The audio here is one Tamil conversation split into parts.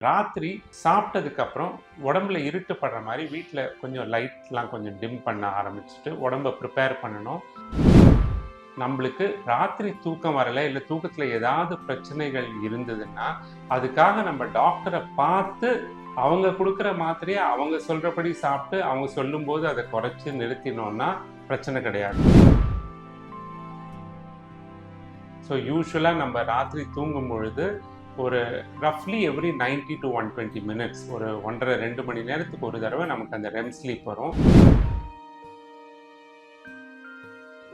ராத்திரி சாப்பிட்டதுக்கு அப்புறம் உடம்புல இருட்டு படுற மாதிரி வீட்டில் கொஞ்சம் லைட்லாம் கொஞ்சம் டிம் பண்ண ஆரம்பிச்சுட்டு உடம்ப ப்ரிப்பேர் பண்ணணும். நம்மளுக்கு ராத்திரி தூக்கம் வரல இல்லை தூக்கத்தில் ஏதாவது பிரச்சனைகள் இருந்ததுன்னா அதுக்காக நம்ம டாக்டரை பார்த்து அவங்க கொடுக்குற மாத்திரையை அவங்க சொல்கிறபடி சாப்பிட்டு அவங்க சொல்லும்போது அதை குறைச்சி நிறுத்தினோம்னா பிரச்சனை கிடையாது. ஸோ யூஸ்வலாக நம்ம ராத்திரி தூங்கும் பொழுது ஒரு ரஃப்லி every ninety to one twenty minutes ஒரு ஒன்றரை ரெண்டு மணி நேரத்துக்கு ஒரு தடவை நமக்கு அந்த ரெம் ஸ்லீப் வரும்.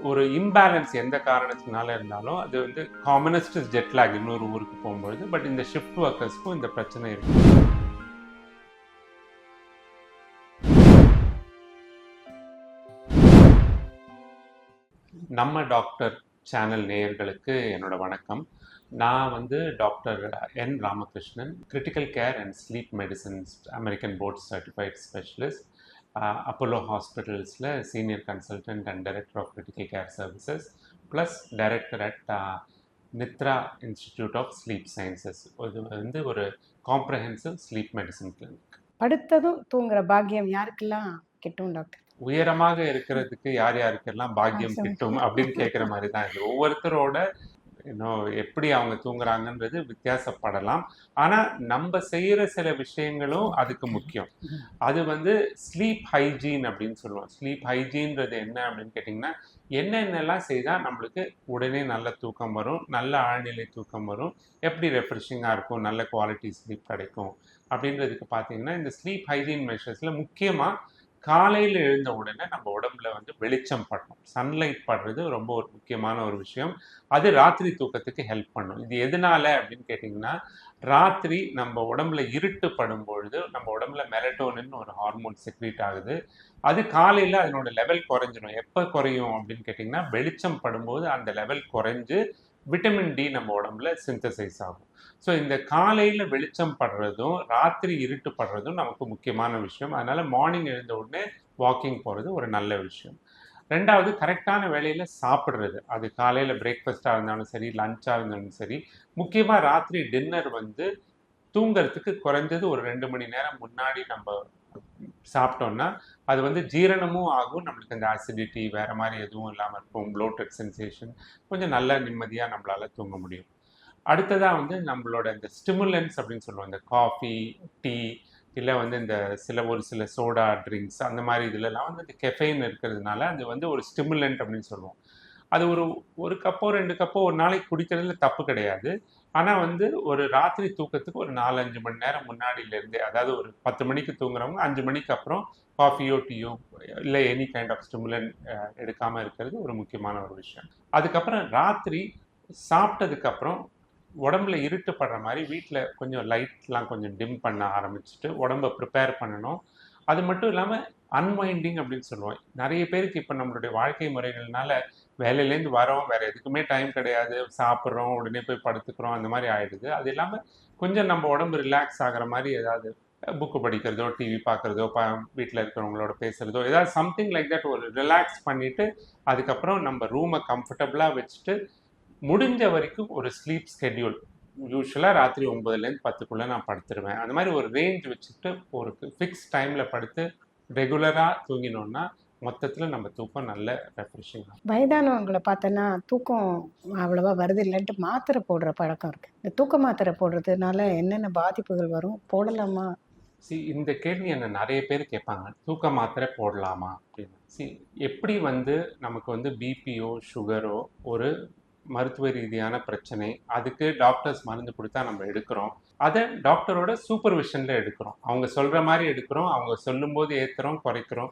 ஒரு இம்பேலன்ஸ் எந்த காரணத்தினால இருந்தாலும் அது வந்து காமனஸ்ட் ஜெட்லாக் இன்னொரு ஊருக்கு போகும்பொழுது பட் இந்த ஷிஃப்ட் ஒர்க்கர்ஸ்க்கும் இந்த பிரச்சனை இருக்குது நம்ம டாக்டர் சேனல் நேயர்களுக்கு என்னோட வணக்கம். நான் வந்து doctor N Ramakrishnan critical care and sleep medicines American board certified specialist Apollo ஹாஸ்பிட்டல்ஸில் senior consultant and director of critical care services plus director at Nidra institute of sleep sciences இது வந்து ஒரு காம்ப்ரஹென்சிவ் ஸ்லீப் மெடிசன் கிளினிக் படுத்ததும் தூங்குற பாக்கியம் யாருக்கெல்லாம் கிட்டும் டாக்டர்? உயரமாக இருக்கிறதுக்கு யார் யாருக்கெல்லாம் பாக்கியம் கிட்டும் அப்படின்னு கேட்குற மாதிரி தான் இது. ஒவ்வொருத்தரோட இன்னும் எப்படி அவங்க தூங்குறாங்கன்றது வித்தியாசப்படலாம். ஆனால் நம்ம செய்கிற சில விஷயங்களும் அதுக்கு முக்கியம். அது வந்து ஸ்லீப் ஹைஜீன் அப்படின்னு சொல்லுவோம். ஸ்லீப் ஹைஜீன்றது என்ன அப்படின்னு கேட்டிங்கன்னா என்னென்னலாம் செய்தால் நம்மளுக்கு உடனே நல்ல தூக்கம் வரும் நல்ல ஆழ்நிலை தூக்கம் வரும் எப்படி ரெஃப்ரெஷிங்காக இருக்கும் நல்ல குவாலிட்டி ஸ்லீப் கிடைக்கும் அப்படின்றதுக்கு பார்த்தீங்கன்னா இந்த ஸ்லீப் ஹைஜீன் மெஷர்ஸில் முக்கியமாக காலையில் எழுந்த உடனே நம்ம உடம்புல வந்து வெளிச்சம் படணும். சன்லைட் படுறது ரொம்ப ஒரு முக்கியமான ஒரு விஷயம். அது ராத்திரி தூக்கத்துக்கு ஹெல்ப் பண்ணும். இது எதனால அப்படின்னு கேட்டிங்கன்னா ராத்திரி நம்ம உடம்புல இருட்டு படும் பொழுது நம்ம உடம்புல மெலட்டோனின்னு ஒரு ஹார்மோன் செக்ரீட் ஆகுது. அது காலையில் அதனோட லெவல் குறைஞ்சிடும் எப்போ குறையும் அப்படின்னு கேட்டிங்கன்னா வெளிச்சம் படும்போது அந்த லெவல் குறைஞ்சு விட்டமின் டி நம்ம உடம்புல சிந்தசைஸ் ஆகும். ஸோ இந்த காலையில் வெளிச்சம் படுறதும் ராத்திரி இருட்டு படுறதும் நமக்கு முக்கியமான விஷயம். அதனால் மார்னிங் எழுந்த உடனே வாக்கிங் போகிறது ஒரு நல்ல விஷயம். ரெண்டாவது கரெக்டான வேலையில் சாப்பிட்றது. அது காலையில் பிரேக்ஃபாஸ்ட்டாக இருந்தாலும் சரி லஞ்சாக இருந்தாலும் சரி. முக்கியமாக ராத்திரி டின்னர் வந்து தூங்கிறதுக்கு குறைஞ்சது ஒரு ரெண்டு மணி நேரம் முன்னாடி நம்ம சாப்பிட்டோம்னா அது வந்து ஜீரணமும் ஆகும். நம்மளுக்கு அந்த அசிடிட்டி வேறு மாதிரி எதுவும் இல்லாமல் இருக்கும். ப்ளோட்டட் சென்சேஷன் கொஞ்சம் நல்ல நிம்மதியாக நம்மளால் தூங்க முடியும். அடுத்ததாக வந்து நம்மளோட இந்த ஸ்டிமுலன்ஸ் அப்படின்னு சொல்லுவோம். இந்த காஃபி டீ இல்லை வந்து இந்த சில ஒரு சில சோடா ட்ரிங்க்ஸ் அந்த மாதிரி இதுலலாம் வந்து இந்த கெஃபைன் இருக்கிறதுனால அது வந்து ஒரு ஸ்டிமுலண்ட் அப்படின்னு சொல்லுவோம். அது ஒரு ஒரு கப்போ ரெண்டு கப்போ ஒரு நாளைக்கு குடிக்கிறதுல தப்பு கிடையாது. ஆனால் வந்து ஒரு ராத்திரி தூக்கத்துக்கு ஒரு நாலஞ்சு மணி நேரம் முன்னாடியிலேருந்தே அதாவது ஒரு பத்து மணிக்கு தூங்குறவங்க அஞ்சு மணிக்கு அப்புறம் காஃபியோ டீயோ இல்லை எனி கைண்ட் ஆஃப் ஸ்டிமுலன் எடுக்காமல் இருக்கிறது ஒரு முக்கியமான ஒரு விஷயம். அதுக்கப்புறம் ராத்திரி சாப்பிட்டதுக்கப்புறம் உடம்புல இருட்டு படுற மாதிரி வீட்டில் கொஞ்சம் லைட்லாம் கொஞ்சம் டிம் பண்ண ஆரம்பிச்சுட்டு உடம்ப ப்ரிப்பேர் பண்ணணும். அது மட்டும் இல்லாமல் அன்வைண்டிங் அப்படின்னு சொல்லுவோம். நிறைய பேருக்கு இப்போ நம்மளுடைய வாழ்க்கை முறைகள்னால வேலையிலேருந்து வரோம் வேறு எதுக்குமே டைம் கிடையாது. சாப்பிட்றோம் உடனே போய் படுத்துக்கிறோம் அந்த மாதிரி ஆயிடுது. அது இல்லாமல் கொஞ்சம் நம்ம உடம்பு ரிலாக்ஸ் ஆகிற மாதிரி ஏதாவது புக்கு படிக்கிறதோ டிவி பார்க்குறதோ ப வீட்டில் இருக்கிறவங்களோட பேசுகிறதோ ஏதாவது சம்திங் லைக் தட் ஒரு ரிலாக்ஸ் பண்ணிவிட்டு அதுக்கப்புறம் நம்ம ரூமை கம்ஃபர்டபுளாக வச்சுட்டு முடிஞ்ச வரைக்கும் ஒரு ஸ்லீப் ஸ்கெட்யூல் யூஸ்வலாக ராத்திரி ஒம்பதுலேருந்து பத்துக்குள்ளே நான் படுத்துருவேன். அந்த மாதிரி ஒரு ரேஞ்ச் வச்சுட்டு ஒரு ஃபிக்ஸ் டைமில் படுத்து ரெகுலராக தூங்கினோன்னா மொத்தத்தில் நம்ம தூக்கம் நல்ல ரெஃப்ரெஷிங் வயதானவங்களை பார்த்தோன்னா தூக்கம் அவ்வளோவா வருது இல்லைன்ட்டு மாத்திரை போடுற பழக்கம் இருக்கு. இந்த தூக்க மாத்திரை போடுறதுனால என்னென்ன பாதிப்புகள் வரும்? போடலாமா? சி இந்த கேள்வி என்ன நிறைய பேர் கேட்பாங்க. தூக்க மாத்திரை போடலாமா அப்படின்னு. சி எப்படி வந்து நமக்கு வந்து பிபிஓ சுகரோ ஒரு மருத்துவ ரீதியான பிரச்சனை அதுக்கு டாக்டர்ஸ் மருந்து கொடுத்தா நம்ம எடுக்கிறோம். அதை டாக்டரோட சூப்பர்விஷனில் எடுக்கிறோம். அவங்க சொல்கிற மாதிரி எடுக்கிறோம். அவங்க சொல்லும்போது ஏற்றுறோம் குறைக்கிறோம்.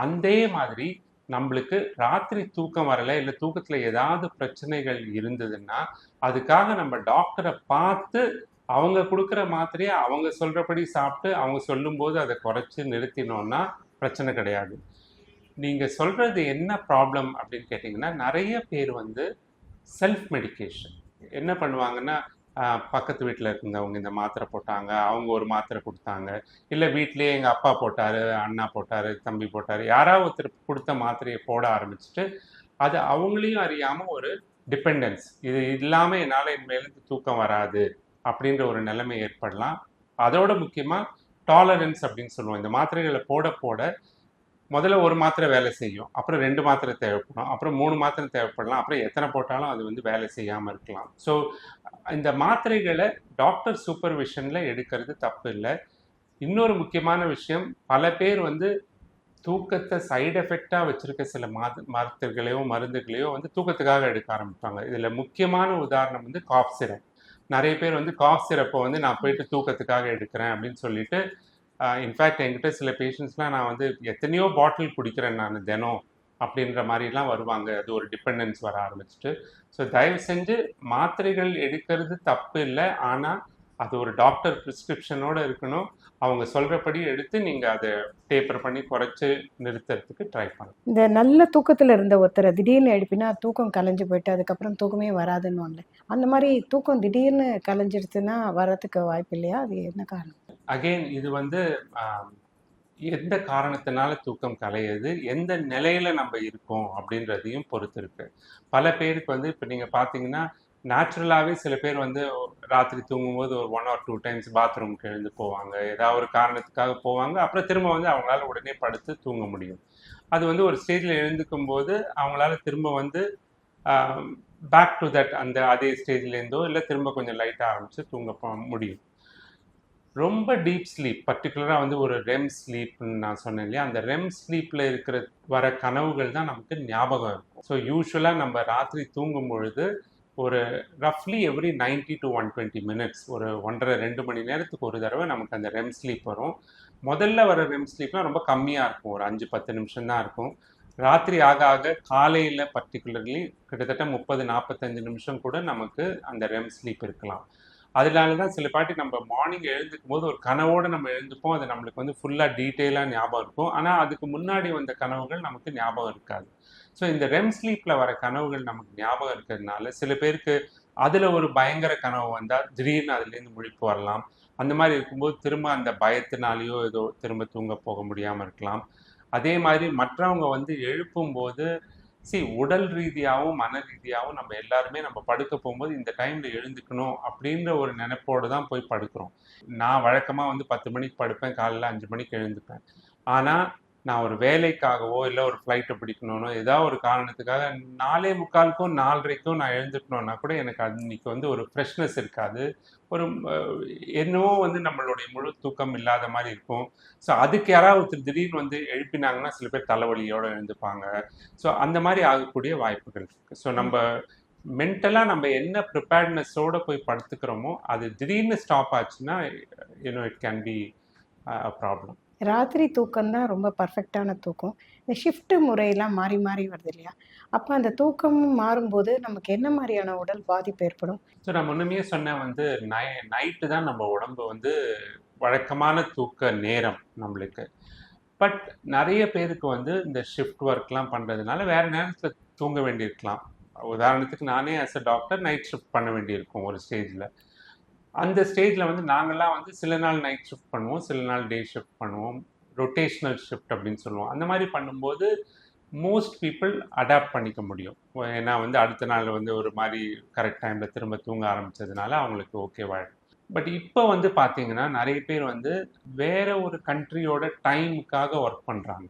அதே மாதிரி நம்மளுக்கு ராத்திரி தூக்கம் வரல இல்லை தூக்கத்தில் ஏதாவது பிரச்சனைகள் இருந்ததுன்னா அதுக்காக நம்ம டாக்டரை பார்த்து அவங்க கொடுக்குற மாத்திரையை அவங்க சொல்கிறபடி சாப்பிட்டு அவங்க சொல்லும்போது அதை குறைச்சி நிறுத்தினோன்னா பிரச்சனை கிடையாது. நீங்கள் சொல்கிறது என்ன ப்ராப்ளம் அப்படின்னு கேட்டிங்கன்னா நிறைய பேர் வந்து செல்ஃப் மெடிக்கேஷன் என்ன பண்ணுவாங்கன்னா பக்கத்து வீட்டில் இருந்தவங்க இந்த மாத்திரை போட்டாங்க அவங்க ஒரு மாத்திரை கொடுத்தாங்க. இல்லை வீட்லேயே எங்கள் அப்பா போட்டார் அண்ணா போட்டார் தம்பி போட்டார். யாராவது ஒருத்தர் கொடுத்த மாத்திரையை போட ஆரம்பிச்சுட்டு அது அவங்களையும் அறியாமல் ஒரு டிபெண்டன்ஸ் இது இல்லாமல் என்னால் இனிமேலேருந்து தூக்கம் வராது அப்படின்ற ஒரு நிலைமை ஏற்படலாம். அதோட முக்கியமாக டாலரன்ஸ் அப்படின்னு சொல்லுவோம். இந்த மாத்திரைகளை போட போட முதல்ல ஒரு மாத்திரை வேலை செய்யும். அப்புறம் ரெண்டு மாத்திரை தேவைப்படும். அப்புறம் மூணு மாத்திரை தேவைப்படலாம். அப்புறம் எத்தனை போட்டாலும் அது வந்து வேலை செய்யாமல் இருக்கலாம். ஸோ இந்த மாத்திரைகளை டாக்டர் சூப்பர்விஷனில் எடுக்கிறது தப்பு இல்லை. இன்னொரு முக்கியமான விஷயம் பல பேர் வந்து தூக்கத்தை சைடு எஃபெக்டாக வச்சுருக்க சில மாத்து மாத்திரைகளையோ மருந்துகளையோ வந்து தூக்கத்துக்காக எடுக்க ஆரம்பிப்பாங்க. இதில் முக்கியமான உதாரணம் வந்து காஃப் சிரப். நிறைய பேர் வந்து காஃப் சிரப்பை வந்து நான் போயிட்டு தூக்கத்துக்காக எடுக்கிறேன் அப்படின்னு சொல்லிட்டு இன்ஃபேக்ட் என்கிட்ட சில பேஷண்ட்ஸ்லாம் நான் வந்து எத்தனையோ பாட்டில் குடிக்கிறேன் நான் தினம் அப்படின்ற மாதிரிலாம் வருவாங்க. அது ஒரு டிபெண்டன்ஸ் வர ஆரம்பிச்சிட்டு. ஸோ தயவு செஞ்சு மாத்திரைகள் எடுக்கிறது தப்பு இல்லை. ஆனால் அது ஒரு டாக்டர் ப்ரிஸ்கிரிப்ஷனோடு இருக்கணும். அவங்க சொல்கிறபடி எடுத்து நீங்கள் அதை டேப்பர் பண்ணி குறைச்சி நிறுத்துறதுக்கு ட்ரை பண்ணணும் இந்த நல்ல தூக்கத்தில் இருந்த ஒருத்தரை திடீர்னு எழுப்பினா தூக்கம் கலைஞ்சு போயிட்டு அதுக்கப்புறம் தூக்கமே வராதுன்னு அந்த மாதிரி தூக்கம் திடீர்னு கலைஞ்சிடுச்சுன்னா வரதுக்கு வாய்ப்பு இல்லையா? அது என்ன காரணம்? அகெயின் இது வந்து எந்த காரணத்தினால தூக்கம் கலையுது எந்த நிலையில நம்ம இருக்கோம் அப்படின்றதையும் பொறுத்து இருக்கு பல பேருக்கு வந்து இப்போ நீங்கள் பார்த்தீங்கன்னா நேச்சுரலாகவே சில பேர் வந்து ராத்திரி தூங்கும்போது ஒரு ஒன் ஆர் டூ டைம்ஸ் பாத்ரூம்க்கு எழுந்து போவாங்க. ஏதாவது ஒரு காரணத்துக்காக போவாங்க. அப்புறம் திரும்ப வந்து அவங்களால உடனே படுத்து தூங்க முடியும். அது வந்து ஒரு ஸ்டேஜில் எழுந்துக்கும் போது அவங்களால திரும்ப வந்து பேக் டு தட் அந்த அதே ஸ்டேஜ்லேருந்தோ இல்லை திரும்ப கொஞ்சம் லைட்டாக ஆரம்பித்து தூங்க முடியும். ரொம்ப டீப் ஸ்லீப் பர்டிகுலராக வந்து ஒரு ரெம் ஸ்லீப்னு நான் சொன்னேன் இல்லையா? அந்த ரெம் ஸ்லீப்பில் இருக்கிற வர கனவுகள் தான் நமக்கு ஞாபகம் இருக்கும். ஸோ யூஸ்வலாக நம்ம ராத்திரி தூங்கும் பொழுது ஒரு ரஃப்லி every 90 to one twenty minutes ஒரு ஒன்றரை ரெண்டு மணி நேரத்துக்கு ஒரு தடவை நமக்கு அந்த ரெம் ஸ்லீப் வரும். முதல்ல வர ரெம் ஸ்லீப்லாம் ரொம்ப கம்மியாக இருக்கும். ஒரு அஞ்சு பத்து நிமிஷம் தான் இருக்கும். ராத்திரி ஆக ஆக காலையில் பர்டிகுலர்லி கிட்டத்தட்ட முப்பது நாற்பத்தஞ்சு நிமிஷம் கூட நமக்கு அந்த ரெம் ஸ்லீப் இருக்கலாம். அதனால தான் சில பாட்டி நம்ம மார்னிங் எழுந்துக்கும் போது ஒரு கனவோடு நம்ம எழுந்துப்போம் அது நம்மளுக்கு வந்து ஃபுல்லாக டீட்டெயிலாக ஞாபகம் இருக்கும். ஆனால் அதுக்கு முன்னாடி வந்த கனவுகள் நமக்கு ஞாபகம் இருக்காது. ஸோ இந்த ரெம் ஸ்லீப்பில் வர கனவுகள் நமக்கு ஞாபகம் இருக்கிறதுனால சில பேருக்கு அதில் ஒரு பயங்கர கனவு வந்தால் திடீர்னு அதுலேருந்து முழிப்பு வரலாம். அந்த மாதிரி இருக்கும்போது திரும்ப அந்த பயத்தினாலேயோ ஏதோ திரும்ப தூங்க போக முடியாமல் இருக்கலாம். அதே மாதிரி மற்றவங்க வந்து எழுப்பும்போது சி உடல் ரீதியாகவும் மன ரீதியாகவும் நம்ம எல்லாருமே நம்ம படுக்க போகும்போது இந்த டைம்ல எழுந்துக்கணும் அப்படின்ற ஒரு நினைப்போடு தான் போய் படுக்கிறோம். நான் வழக்கமாக வந்து பத்து மணிக்கு படுப்பேன் காலையில் அஞ்சு மணிக்கு எழுந்துப்பேன். ஆனால் நான் ஒரு வேலைக்காகவோ இல்லை ஒரு ஃப்ளைட்டை பிடிக்கணும்னோ ஏதாவது ஒரு காரணத்துக்காக நாலே முக்காலுக்கும் நாலரைக்கும் நான் எழுந்துக்கணும்னா கூட எனக்கு அன்னைக்கு வந்து ஒரு ஃப்ரெஷ்னஸ் இருக்காது. ஒரு என்னவோ வந்து நம்மளுடைய முழு தூக்கம் இல்லாத மாதிரி இருக்கும். ஸோ அதுக்கு யாராவது ஒருத்தர் திடீர்னு வந்து எழுப்பினாங்கன்னா சில பேர் தலைவலியோடு எழுந்துப்பாங்க. ஸோ அந்த மாதிரி ஆகக்கூடிய வாய்ப்புகள் இருக்குது ஸோ நம்ம மென்டலாக நம்ம என்ன ப்ரிப்பேர்ட்னஸோடு போய் படுத்துக்கிறோமோ அது திடீர்னு ஸ்டாப் ஆச்சுன்னா you know it can be a problem ராத்திரி தூக்கம்தான் ரொம்ப பர்ஃபெக்டான தூக்கம். இந்த ஷிஃப்ட்டு முறையெல்லாம் மாறி மாறி வருது இல்லையா? அப்போ அந்த தூக்கமும் மாறும்போது நமக்கு என்ன மாதிரியான உடல் பாதிப்பு ஏற்படும்? ஸோ நான் முன்னமே சொன்னேன் வந்து நை நைட்டு தான் நம்ம உடம்பு வந்து வழக்கமான தூக்க நேரம் நம்மளுக்கு. பட் நிறைய பேருக்கு வந்து இந்த ஷிஃப்ட் ஒர்க்லாம் பண்ணுறதுனால வேறு நேரத்தில் தூங்க வேண்டியிருக்கலாம். உதாரணத்துக்கு நானே as a doctor night shift பண்ண வேண்டியிருக்கும் ஒரு ஸ்டேஜில் அந்த ஸ்டேஜில் வந்து நாங்கள்லாம் வந்து சில நாள் நைட் ஷிஃப்ட் பண்ணுவோம் சில நாள் டே ஷிஃப்ட் பண்ணுவோம். ரொட்டேஷ்னல் ஷிஃப்ட் அப்படின்னு சொல்லுவோம். அந்த மாதிரி பண்ணும்போது மோஸ்ட் பீப்புள் அடாப்ட் பண்ணிக்க முடியும். ஏன்னா வந்து அடுத்த நாள் வந்து ஒரு மாதிரி கரெக்ட் டைமில் திரும்ப தூங்க ஆரம்பித்ததுனால அவங்களுக்கு ஓகேவாயிடும் பட் இப்போ வந்து பார்த்தீங்கன்னா நிறைய பேர் வந்து வேற ஒரு கண்ட்ரியோட டைமுக்காக ஒர்க் பண்ணுறாங்க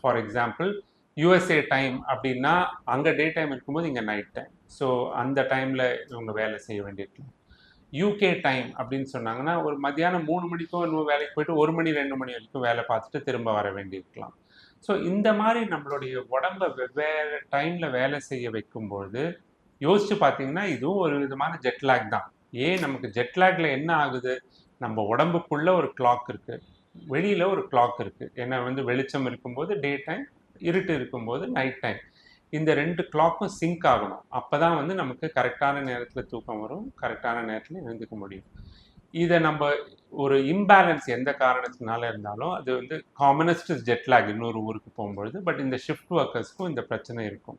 ஃபார் எக்ஸாம்பிள் யூஎஸ்ஏ டைம் அப்படின்னா அங்கே டே டைம் இருக்கும்போது இங்கே நைட் டைம் ஸோ அந்த டைமில் இவங்க வேலை செய்ய வேண்டியிருக்கலாம் யூகே டைம் அப்படின்னு சொன்னாங்கன்னா ஒரு மத்தியானம் மூணு மணிக்கும் இன்னும் வேலைக்கு போயிட்டு ஒரு மணி ரெண்டு மணி வரைக்கும் வேலை பார்த்துட்டு திரும்ப வர வேண்டியிருக்கலாம். ஸோ இந்த மாதிரி நம்மளுடைய உடம்ப வெவ்வேறு டைமில் வேலை செய்ய வைக்கும்பொழுது யோசிச்சு பார்த்தீங்கன்னா இதுவும் ஒரு விதமான ஜெட்லாக் தான். ஏன் நமக்கு ஜெட்லாக்ல என்ன ஆகுது? நம்ம உடம்புக்குள்ள ஒரு கிளாக் இருக்கு. வெளியில ஒரு கிளாக் இருக்கு. ஏன்னா வந்து வெளிச்சம் இருக்கும்போது டே டைம் இருட்டு இருக்கும்போது நைட் டைம் இந்த ரெண்டு கிளாக்கும் சிங்க் ஆகணும். அப்போ தான் வந்து நமக்கு கரெக்டான நேரத்தில் தூக்கம் வரும் கரெக்டான நேரத்தில் எழுந்துக்க முடியும். இதை நம்ம ஒரு இம்பேலன்ஸ் எந்த காரணத்தினால இருந்தாலும் அது வந்து காமனஸ்ட் ஜெட்லாக் இன்னொரு ஊருக்கு போகும்பொழுது பட் இந்த ஷிஃப்ட் ஒர்க்கர்ஸ்க்கும் இந்த பிரச்சனை இருக்கும்.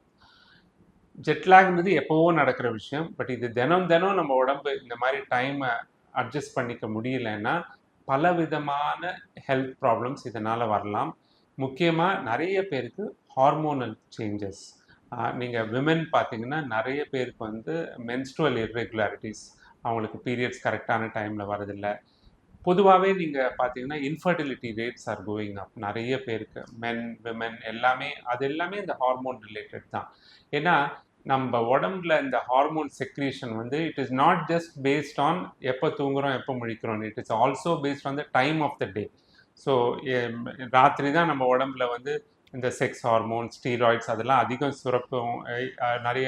ஜெட்லாக்ன்றது எப்போவோ நடக்கிற விஷயம் பட் இது தினம் தினம் நம்ம உடம்பு இந்த மாதிரி டைமை அட்ஜஸ்ட் பண்ணிக்க முடியலன்னா பல விதமான ஹெல்த் ப்ராப்ளம்ஸ் இதனால் வரலாம். முக்கியமாக நிறைய பேருக்கு ஹார்மோனல் சேஞ்சஸ் நீங்கள் விமென் பார்த்தீங்கன்னா நிறைய பேருக்கு வந்து மென்ஸ்ட்ரல் இர்ரெகுலாரிட்டிஸ் அவங்களுக்கு பீரியட்ஸ் கரெக்டான டைமில் வரதில்லை பொதுவாகவே நீங்கள் பார்த்தீங்கன்னா infertility rates are going up நிறைய பேருக்கு மென் விமென் எல்லாமே அது எல்லாமே இந்த ஹார்மோன் ரிலேட்டட் தான். ஏன்னா நம்ம உடம்புல இந்த ஹார்மோன் செக்ரேஷன் வந்து it is not just based on எப்போ தூங்குறோம் எப்போ முழிக்கிறோம். It is also based on the time of the day so ராத்திரி தான் நம்ம உடம்புல வந்து இந்த செக்ஸ் ஹார்மோன் ஸ்டீராய்ட்ஸ் அதெல்லாம் அதிகம் சுரக்கும் நிறைய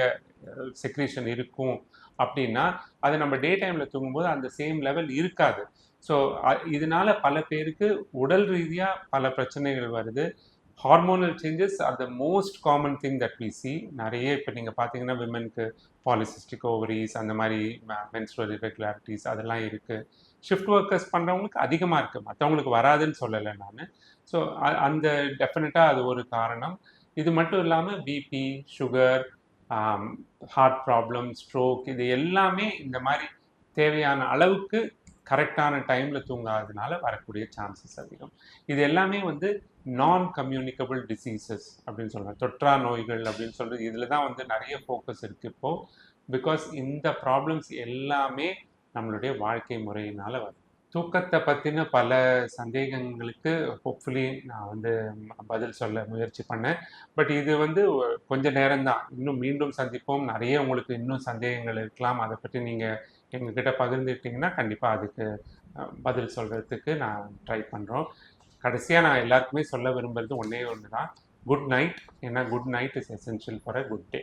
செக்ரீஷன் இருக்கும் அப்படின்னா அது நம்ம டே டைமில் தூங்கும்போது அந்த சேம் லெவல் இருக்காது. ஸோ இதனால பல பேருக்கு உடல் ரீதியாக பல பிரச்சனைகள் வருது. Hormonal changes are the most common thing that we see நிறைய இப்போ நீங்கள் பார்த்தீங்கன்னா விமனுக்கு பாலிசிஸ்டிக் ஓவரிஸ் அந்த மாதிரி மென்ஸ்ட்ரல் இரெகுலாரிட்டிஸ் அதெல்லாம் இருக்குது ஷிஃப்ட் ஒர்க்கர்ஸ் பண்ணுறவங்களுக்கு அதிகமாக இருக்குது மற்றவங்களுக்கு வராதுன்னு சொல்லலை நான். ஸோ அந்த டெஃபினட்டாக அது ஒரு காரணம். இது மட்டும் இல்லாமல் BP sugar heart problem stroke இது எல்லாமே இந்த மாதிரி தேவையான அளவுக்கு கரெக்டான டைமில் தூங்காததுனால வரக்கூடிய சான்சஸ் அதிகம். இது எல்லாமே வந்து நான் கம்யூனிகபிள் டிசீசஸ் அப்படின்னு சொல்கிறேன் தொற்றா நோய்கள் அப்படின்னு சொல்கிறது இதில் தான் வந்து நிறைய ஃபோக்கஸ் இருக்குது இப்போது பிகாஸ் இந்த ப்ராப்ளம்ஸ் எல்லாமே நம்மளுடைய வாழ்க்கை முறையினால வரும் தூக்கத்தை பற்றின பல சந்தேகங்களுக்கு ஹோப்ஃபுல்லி நான் வந்து பதில் சொல்ல முயற்சி பண்ணேன். பட் இது வந்து கொஞ்ச நேரம்தான். இன்னும் மீண்டும் சந்திப்போம். நிறைய உங்களுக்கு இன்னும் சந்தேகங்கள் இருக்கலாம். அதை பற்றி நீங்கள் எங்ககிட்ட பகிர்ந்துக்கிட்டிங்கன்னா கண்டிப்பாக அதுக்கு பதில் சொல்கிறதுக்கு நான் ட்ரை பண்ணுறோம் கடைசியாக நான் எல்லாருக்குமே சொல்ல விரும்புறது ஒன்றே ஒன்று தான் குட் நைட் ஏன்னா good night is essential for a good day